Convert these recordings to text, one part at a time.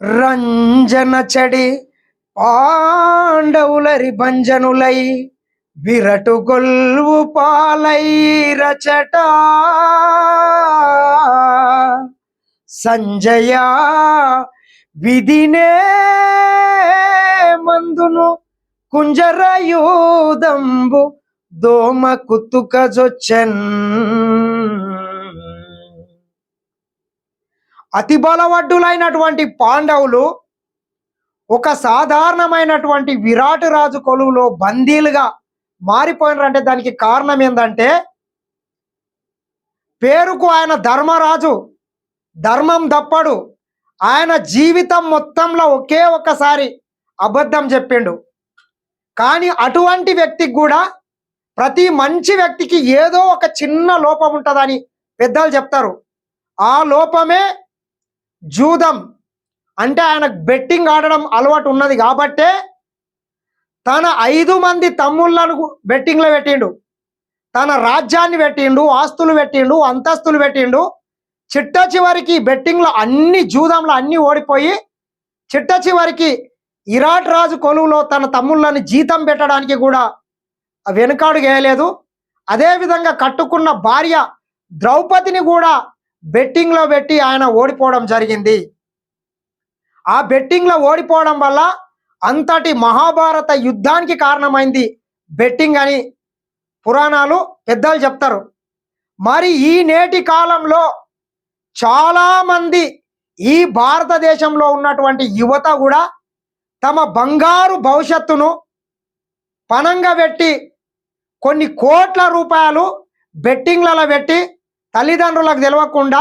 రంజన చడి పాండవులరి భంజనులై విరటు గొల్వు పాలై రచట. సంజయ విధినే మందును కుంజరయూదంబు దోమ కుత్తుకజొచ్చన్ అతి బలవడ్డులైనటువంటి పాండవులు ఒక సాధారణమైనటువంటి విరాట్ రాజు కొలువులో బందీలుగా మారిపోయినారంటే దానికి కారణం ఏంటంటే పేరుకు ఆయన ధర్మరాజు ధర్మం దప్పడు. ఆయన జీవితం మొత్తంలో ఒకే ఒక్కసారి అబద్ధం చెప్పిండు. కానీ అటువంటి వ్యక్తికి కూడా ప్రతి మంచి వ్యక్తికి ఏదో ఒక చిన్న లోపం ఉంటుందని పెద్దలు చెప్తారు. ఆ లోపమే జూదం అంటే ఆయన బెట్టింగ్ ఆడడం అలవాటు ఉన్నది కాబట్టే తన ఐదు మంది తమ్ముళ్ళను బెట్టింగ్లో పెట్టిండు. తన రాజ్యాన్ని పెట్టిండు ఆస్తులు పెట్టిండు అంతస్తులు పెట్టిండు. చిట్ట చివరికి బెట్టింగ్లో అన్ని జూదంలో అన్ని ఓడిపోయి చిట్ట చివరికి ఇరాట్ రాజు కొలువులో తన తమ్ముళ్ళని జీతం పెట్టడానికి కూడా వెనుకాడు గేయలేదు అదేవిధంగా కట్టుకున్న భార్య ద్రౌపదిని కూడా బెట్టింగ్లో పెట్టి ఆయన ఓడిపోవడం జరిగింది. ఆ బెట్టింగ్లో ఓడిపోవడం వల్ల అంతటి మహాభారత యుద్ధానికి కారణమైంది బెట్టింగ్ అని పురాణాలు పెద్దలు చెప్తారు. మరి ఈ నేటి కాలంలో చాలామంది ఈ భారతదేశంలో ఉన్నటువంటి యువత కూడా తమ బంగారు భవిష్యత్తును పనంగా పెట్టి కొన్ని కోట్ల రూపాయలు బెట్టింగ్లలో పెట్టి తల్లిదండ్రులకు తెలియకుండా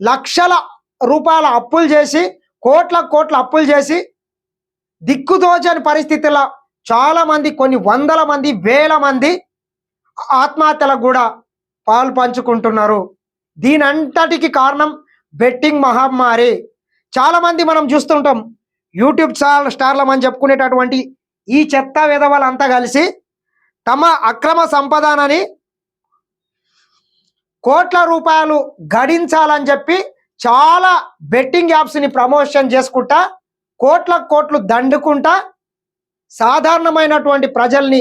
లక్షల రూపాయల అప్పులు చేసి కోట్ల కోట్ల అప్పులు చేసి దిక్కుదోచని పరిస్థితుల్లో చాలామంది కొన్ని వందల మంది వేల మంది ఆత్మహత్యలకు కూడా పాలు పంచుకుంటున్నారు. దీనంతటికి కారణం బెట్టింగ్ మహమ్మారి. చాలామంది మనం చూస్తుంటాం యూట్యూబ్ స్టార్ స్టార్లమని చెప్పుకునేటటువంటి ఈ చెత్త విధవలంతా కలిసి తమ అక్రమ సంపదనని కోట్ల రూపాయలు గడించాలని చెప్పి చాలా బెట్టింగ్ యాప్స్ని ప్రమోషన్ చేసుకుంటా కోట్ల కోట్లు దండుకుంటా సాధారణమైనటువంటి ప్రజల్ని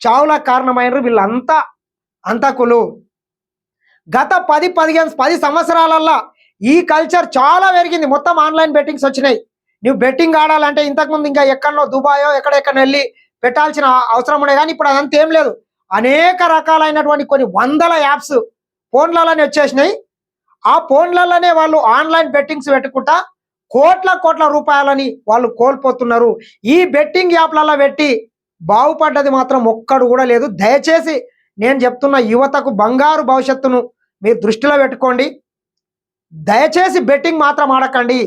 చావుల కారణమైన వీళ్ళంతా అంతకులు. గత పది పదిహేను పది సంవత్సరాలల్లో ఈ కల్చర్ చాలా పెరిగింది. మొత్తం ఆన్లైన్ బెట్టింగ్స్ వచ్చినాయి. నువ్వు బెట్టింగ్ ఆడాలంటే ఇంతకుముందు ఇంకా ఎక్కడో దుబాయో ఎక్కడెక్కడ వెళ్ళి పెట్టాల్సిన అవసరం ఉండే కానీ ఇప్పుడు అదంతా ఏం లేదు. అనేక రకాలైనటువంటి కొన్ని వందల యాప్స్ ఫోన్లలోనే వచ్చేసినాయి. ఆ ఫోన్లలోనే వాళ్ళు ఆన్లైన్ బెట్టింగ్స్ పెట్టుకుంటా కోట్ల కోట్ల రూపాయలని వాళ్ళు కోల్పోతున్నారు. ఈ బెట్టింగ్ యాప్లలో పెట్టి బాగుపడ్డది మాత్రం ఒక్కడు కూడా లేదు. దయచేసి నేను చెప్తున్న యువతకు బంగారు భవిష్యత్తును మీరు దృష్టిలో పెట్టుకోండి. దయచేసి బెట్టింగ్ మాత్రం ఆడకండి.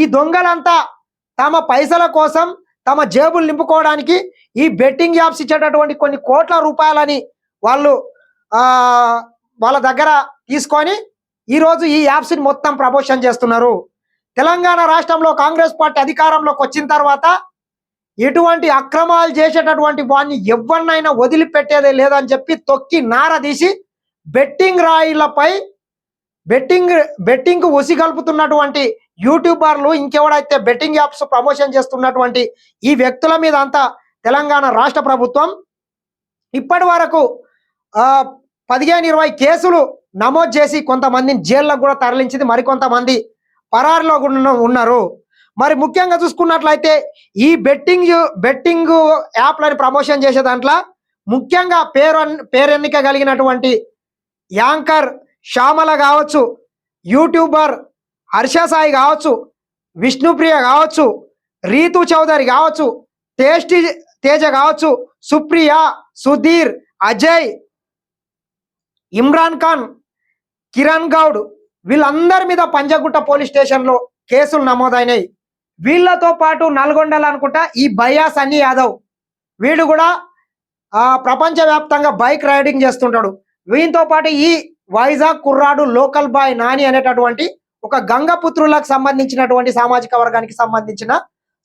ఈ దొంగలంతా తమ పైసల కోసం తమ జేబులు నింపుకోవడానికి ఈ బెట్టింగ్ యాప్స్ ఇచ్చేటటువంటి కొన్ని కోట్ల రూపాయలని వాళ్ళు వాళ్ళ దగ్గర తీసుకొని ఈరోజు ఈ యాప్స్ని మొత్తం ప్రమోషన్ చేస్తున్నారు. తెలంగాణ రాష్ట్రంలో కాంగ్రెస్ పార్టీ అధికారంలోకి వచ్చిన తర్వాత ఎటువంటి అక్రమాలు చేసేటటువంటి వాడిని ఎవరినైనా వదిలిపెట్టేదే లేదని చెప్పి తొక్కి నార తీసి బెట్టింగ్ రాయిలపై బెట్టింగ్ బెట్టింగ్ ఉసిగల్పుతున్నటువంటి యూట్యూబర్లు ఇంకెవడైతే బెట్టింగ్ యాప్స్ ప్రమోషన్ చేస్తున్నటువంటి ఈ వ్యక్తుల మీద అంతా తెలంగాణ రాష్ట్ర ప్రభుత్వం ఇప్పటి వరకు పదిహేను ఇరవై కేసులు నమోదు చేసి కొంతమందిని జైల్లో కూడా తరలించింది మరికొంతమంది పరారిలో కూడా ఉన్నారు. మరి ముఖ్యంగా చూసుకున్నట్లయితే ఈ బెట్టింగ్ బెట్టింగ్ యాప్లని ప్రమోషన్ చేసే దాంట్లో ముఖ్యంగా పేరు పేరెన్నిక కలిగినటువంటి యాంకర్ శ్యామల కావచ్చు యూట్యూబర్ హర్ష సాయి కావచ్చు విష్ణుప్రియ కావచ్చు రీతు చౌదరి కావచ్చు టేస్టీ తేజ కావచ్చు సుప్రియ సుధీర్ అజయ్ ఇమ్రాన్ ఖాన్ కిరణ్ గౌడ్ వీళ్ళందరి మీద పంజగుట్ట పోలీస్ స్టేషన్లో కేసులు నమోదైనాయి. వీళ్ళతో పాటు నల్గొండలు అనుకుంటా ఈ బయాస్ సన్నీ యాదవ్ వీడు కూడా ప్రపంచవ్యాప్తంగా బైక్ రైడింగ్ చేస్తుంటాడు. వీనితో పాటు ఈ వైజాగ్ కుర్రాడు లోకల్ బాయ్ నాని అనేటటువంటి ఒక గంగపుత్రులకు సంబంధించినటువంటి సామాజిక వర్గానికి సంబంధించిన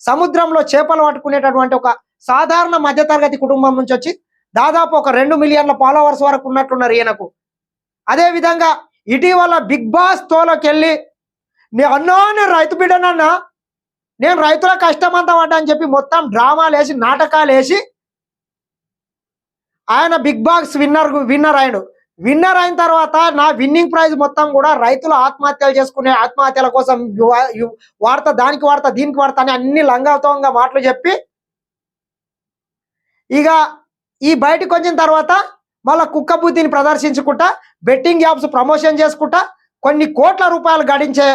సముద్రంలో చేపలు పట్టుకునేటటువంటి ఒక సాధారణ మధ్యతరగతి కుటుంబం నుంచి వచ్చి దాదాపు ఒక రెండు మిలియన్ల ఫాలోవర్స్ వరకు ఉన్నట్లున్నారు ఈయనకు. అదే విధంగా ఇటీవల బిగ్ బాస్ తోలోకి వెళ్ళి నీ అన్నా నేను రైతు బిడ్డనన్నా నేను రైతుల కష్టమంతా పడ్డా అని చెప్పి మొత్తం డ్రామాలు వేసి నాటకాలు వేసి ఆయన బిగ్ బాస్ విన్నర్ విన్నర్ అయ్యాడు. విన్నర్ అయిన తర్వాత నా విన్నింగ్ ప్రైజ్ మొత్తం కూడా రైతులు ఆత్మహత్యలు చేసుకునే ఆత్మహత్యల కోసం వార్త దానికి వార్త దీనికి వార్త అని అన్ని లంగాతోంగా మాటలు చెప్పి ఇక ఈ బయటకు వచ్చిన తర్వాత మళ్ళీ కుక్క బుద్ధిని ప్రదర్శించుకుంటా బెట్టింగ్ యాప్స్ ప్రమోషన్ చేసుకుంటా కొన్ని కోట్ల రూపాయలు గడించే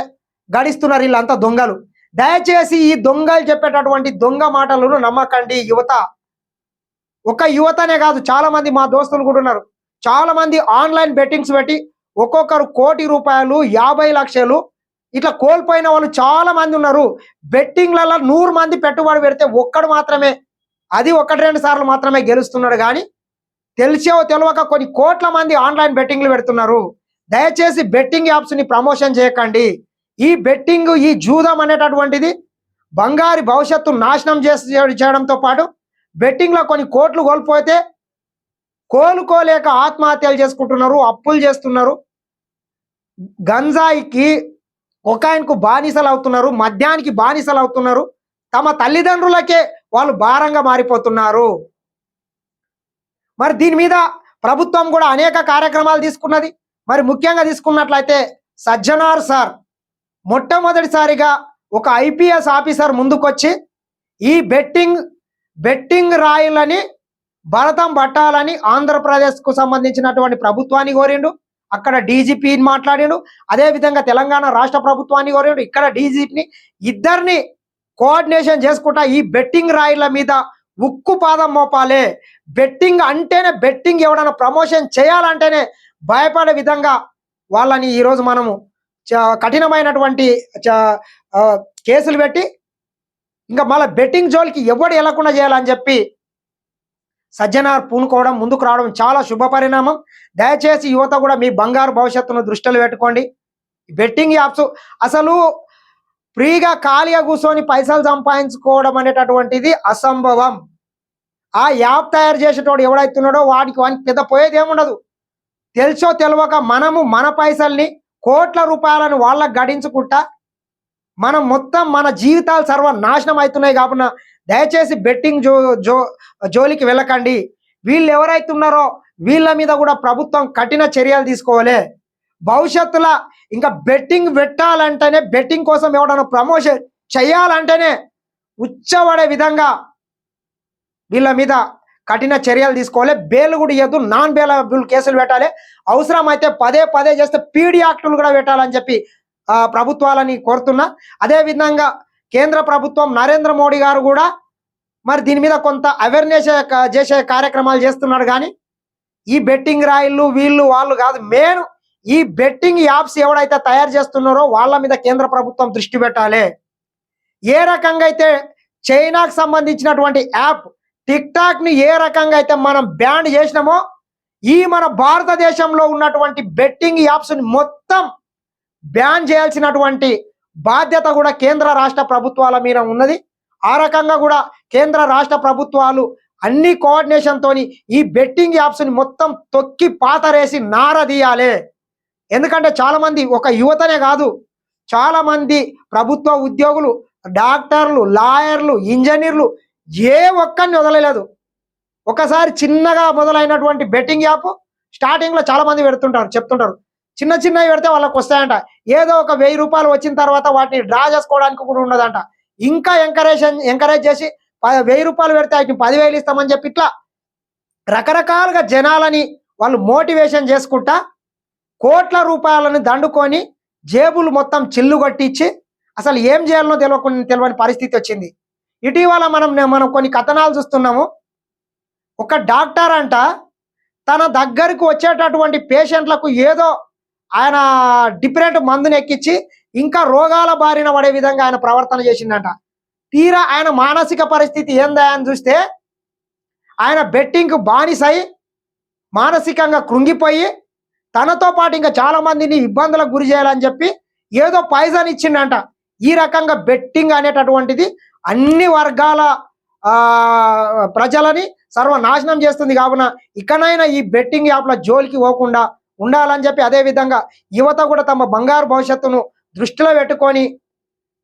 గడిస్తున్నారు వీళ్ళంతా దొంగలు. దయచేసి ఈ దొంగలు చెప్పేటటువంటి దొంగ మాటలను నమ్మకండి యువత. ఒక యువతనే కాదు చాలా మంది మా దోస్తులు కూడా ఉన్నారు. చాలా మంది ఆన్లైన్ బెట్టింగ్స్ పెట్టి ఒక్కొక్కరు కోటి రూపాయలు యాభై లక్షలు ఇట్లా కోల్పోయిన వాళ్ళు చాలా మంది ఉన్నారు. బెట్టింగ్లలో నూరు మంది పెట్టుబడి పెడితే ఒక్కడు మాత్రమే అది ఒకటి రెండు సార్లు మాత్రమే గెలుస్తున్నాడు కానీ తెలిసో తెలియక కొన్ని కోట్ల మంది ఆన్లైన్ బెట్టింగ్లు పెడుతున్నారు. దయచేసి బెట్టింగ్ యాప్స్ని ప్రమోషన్ చేయకండి. ఈ బెట్టింగ్ ఈ జూదం అనేటటువంటిది బంగారు భవిష్యత్తు నాశనం చేసి చేయడంతో పాటు బెట్టింగ్లో కొన్ని కోట్లు కోల్పోతే కోలుకోలేక ఆత్మహత్యలు చేసుకుంటున్నారు అప్పులు చేస్తున్నారు. గంజాయికి ఆయనకు బానిసలు అవుతున్నారు మద్యానికి బానిసలు అవుతున్నారు తమ తల్లిదండ్రులకే వాళ్ళు భారంగా మారిపోతున్నారు. మరి దీని మీద ప్రభుత్వం కూడా అనేక కార్యక్రమాలు తీసుకున్నది. మరి ముఖ్యంగా తీసుకున్నట్లయితే సజ్జనార్ సార్ మొట్టమొదటిసారిగా ఒక ఐపీఎస్ ఆఫీసర్ ముందుకొచ్చి ఈ బెట్టింగ్ బెట్టింగ్ రాయిలని భరతం పట్టాలని ఆంధ్రప్రదేశ్కు సంబంధించినటువంటి ప్రభుత్వాన్ని కోరిండు. అక్కడ డీజీపీని మాట్లాడిండు. అదే విధంగా తెలంగాణ రాష్ట్ర ప్రభుత్వాన్ని కోరిండు. ఇక్కడ డీజీపీని ఇద్దరిని కోఆర్డినేషన్ చేసుకుంటా ఈ బెట్టింగ్ రాయిల మీద ఉక్కు పాదం మోపాలే. బెట్టింగ్ అంటేనే బెట్టింగ్ ఎవడన్నా ప్రమోషన్ చేయాలంటేనే భయపడే విధంగా వాళ్ళని ఈరోజు మనము చ- కఠినమైనటువంటి చ- కేసులు పెట్టి ఇంకా మళ్ళీ బెట్టింగ్ జోలికి ఎవడు వెళ్ళకుండా చేయాలని చెప్పి సజ్జనార్ పూనుకోవడం ముందుకు రావడం చాలా శుభ పరిణామం. దయచేసి యువత కూడా మీ బంగారు భవిష్యత్తును దృష్టిలో పెట్టుకోండి. బెట్టింగ్ యాప్స్ అసలు ఫ్రీగా ఖాళీగా కూర్చొని పైసలు సంపాదించుకోవడం అనేటటువంటిది అసంభవం. ఆ యాప్ తయారు చేసేటోడు ఎవడైతున్నాడో వాడికి వానికి పెద్ద పోయేది ఏముండదు. తెలుసో తెలియక మనము మన పైసల్ని కోట్ల రూపాయలను వాళ్ళకి గడించుకుంటా మనం మొత్తం మన జీవితాలు సర్వ నాశనం అవుతున్నాయి కాబట్టి దయచేసి బెట్టింగ్ జో జో జోలికి వెళ్ళకండి. వీళ్ళు ఎవరైతే ఉన్నారో వీళ్ళ మీద కూడా ప్రభుత్వం కఠిన చర్యలు తీసుకోవాలి. భవిష్యత్తులో ఇంకా బెట్టింగ్ పెట్టాలంటేనే బెట్టింగ్ కోసం ఎవడన్నా ప్రమోషన్ చేయాలంటేనే ఉచ్చబడే విధంగా వీళ్ళ మీద కఠిన చర్యలు తీసుకోవాలి. బెయిల్ కూడా ఇవ్వద్దు నాన్ బెయిలబుల్ కేసులు పెట్టాలి. అవసరం అయితే పదే పదే చేస్తే పీడీ యాక్టులు కూడా పెట్టాలని చెప్పి ప్రభుత్వాలని కోరుతున్నా. అదే విధంగా కేంద్ర ప్రభుత్వం నరేంద్ర మోడీ గారు కూడా మరి దీని మీద కొంత అవేర్నెస్ చేసే కార్యక్రమాలు చేస్తున్నాడు కానీ ఈ బెట్టింగ్ రాయిళ్ళు వీళ్ళు వాళ్ళు కాదు మెయిన్ ఈ బెట్టింగ్ యాప్స్ ఎవడైతే తయారు చేస్తున్నారో వాళ్ళ మీద కేంద్ర ప్రభుత్వం దృష్టి పెట్టాలి. ఏ రకంగా అయితే చైనాకు సంబంధించినటువంటి యాప్ టిక్ టాక్ని ఏ రకంగా అయితే మనం బ్యాన్ చేసినామో ఈ మన భారతదేశంలో ఉన్నటువంటి బెట్టింగ్ యాప్స్ని మొత్తం బ్యాన్ చేయాల్సినటువంటి బాధ్యత కూడా కేంద్ర రాష్ట్ర ప్రభుత్వాల మీద ఉన్నది. ఆ రకంగా కూడా కేంద్ర రాష్ట్ర ప్రభుత్వాలు అన్ని కోఆర్డినేషన్ తోని ఈ బెట్టింగ్ యాప్స్ని మొత్తం తొక్కి పాతరేసి నారదీయాలి. ఎందుకంటే చాలా మంది ఒక యువతనే కాదు. చాలా మంది ప్రభుత్వ ఉద్యోగులు డాక్టర్లు లాయర్లు ఇంజనీర్లు ఏ ఒక్కరిని వదలలేదు. ఒకసారి చిన్నగా మొదలైనటువంటి బెట్టింగ్ యాప్ స్టార్టింగ్లో చాలా మంది పెడుతుంటారు చెప్తుంటారు. చిన్న చిన్నవి పెడితే వాళ్ళకి వస్తాయంట. ఏదో ఒక వెయ్యి రూపాయలు వచ్చిన తర్వాత వాటిని డ్రా చేసుకోవడానికి కూడా ఉండదంట ఇంకా ఎంకరేజ్ ఎంకరేజ్ చేసి వెయ్యి రూపాయలు పెడితే వాటిని పదివేలు ఇస్తామని చెప్పి ఇట్లా రకరకాలుగా జనాలని వాళ్ళు మోటివేషన్ చేసుకుంటా కోట్ల రూపాయలను దండుకొని జేబులు మొత్తం చిల్లు కొట్టించి అసలు ఏం చేయాలనో తెలియకుండా తెలియని పరిస్థితి వచ్చింది. ఇటీవల మనం మనం కొన్ని కథనాలు చూస్తున్నాము. ఒక డాక్టర్ అంట తన దగ్గరకు వచ్చేటటువంటి పేషెంట్లకు ఏదో ఆయన డిఫరెంట్ మందుని ఎక్కించి ఇంకా రోగాల బారిన పడే విధంగా ఆయన ప్రవర్తన చేసిందంట. తీరా ఆయన మానసిక పరిస్థితి ఏందా అని చూస్తే ఆయన బెట్టింగ్కు బానిసై మానసికంగా కృంగిపోయి తనతో పాటు ఇంకా చాలా మందిని ఇబ్బందులకు గురి చేయాలని చెప్పి ఏదో పైజన్ ఇచ్చిండంట. ఈ రకంగా బెట్టింగ్ అనేటటువంటిది అన్ని వర్గాల ఆ ప్రజలని సర్వనాశనం చేస్తుంది కావున ఇకనైనా ఈ బెట్టింగ్ యాప్ల జోలికి పోకుండా ఉండాలని చెప్పి అదే విధంగా యువత కూడా తమ బంగారు భవిష్యత్తును దృష్టిలో పెట్టుకొని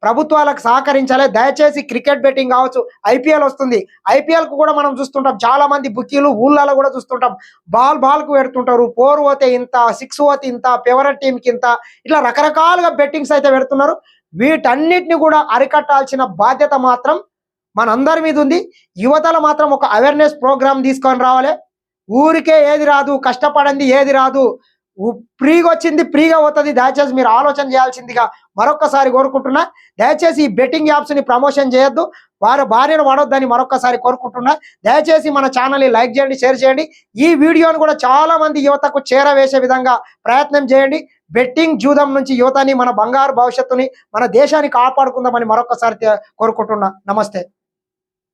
ప్రభుత్వాలకు సహకరించాలి. దయచేసి క్రికెట్ బెట్టింగ్ కావచ్చు ఐపీఎల్ వస్తుంది. ఐపీఎల్కు కూడా మనం చూస్తుంటాం. చాలా మంది బుకీలు ఊళ్ళలో కూడా చూస్తుంటాం. బాల్ బాల్కు పెడుతుంటారు. ఫోర్ పోతే ఇంత సిక్స్ పోతే ఇంత ఫేవరెట్ టీం కి ఇంత. ఇట్లా రకరకాలుగా బెట్టింగ్స్ అయితే పెడుతున్నారు. వీటన్నిటిని కూడా అరికట్టాల్సిన బాధ్యత మాత్రం మనందరి మీద ఉంది. యువతలో మాత్రం ఒక అవేర్నెస్ ప్రోగ్రామ్ తీసుకొని రావాలి. ఊరికే ఏది రాదు కష్టపడింది ఏది రాదు. ఫ్రీగా వచ్చింది ఫ్రీగా అవుతుంది దయచేసి మీరు ఆలోచన చేయాల్సిందిగా మరొక్కసారి కోరుకుంటున్నా. దయచేసి ఈ బెట్టింగ్ యాప్స్ని ప్రమోషన్ చేయొద్దు. వారి భార్యను వాడొద్దని మరొక్కసారి కోరుకుంటున్నా. దయచేసి మన ఛానల్ని లైక్ చేయండి షేర్ చేయండి. ఈ వీడియోను కూడా చాలా మంది యువతకు చేరవేసే విధంగా ప్రయత్నం చేయండి. బెట్టింగ్ జూదం నుంచి యువతని మన బంగారు భవిష్యత్తుని మన దేశాన్ని కాపాడుకుందామని మరొకసారి కోరుకుంటున్నా. నమస్తే.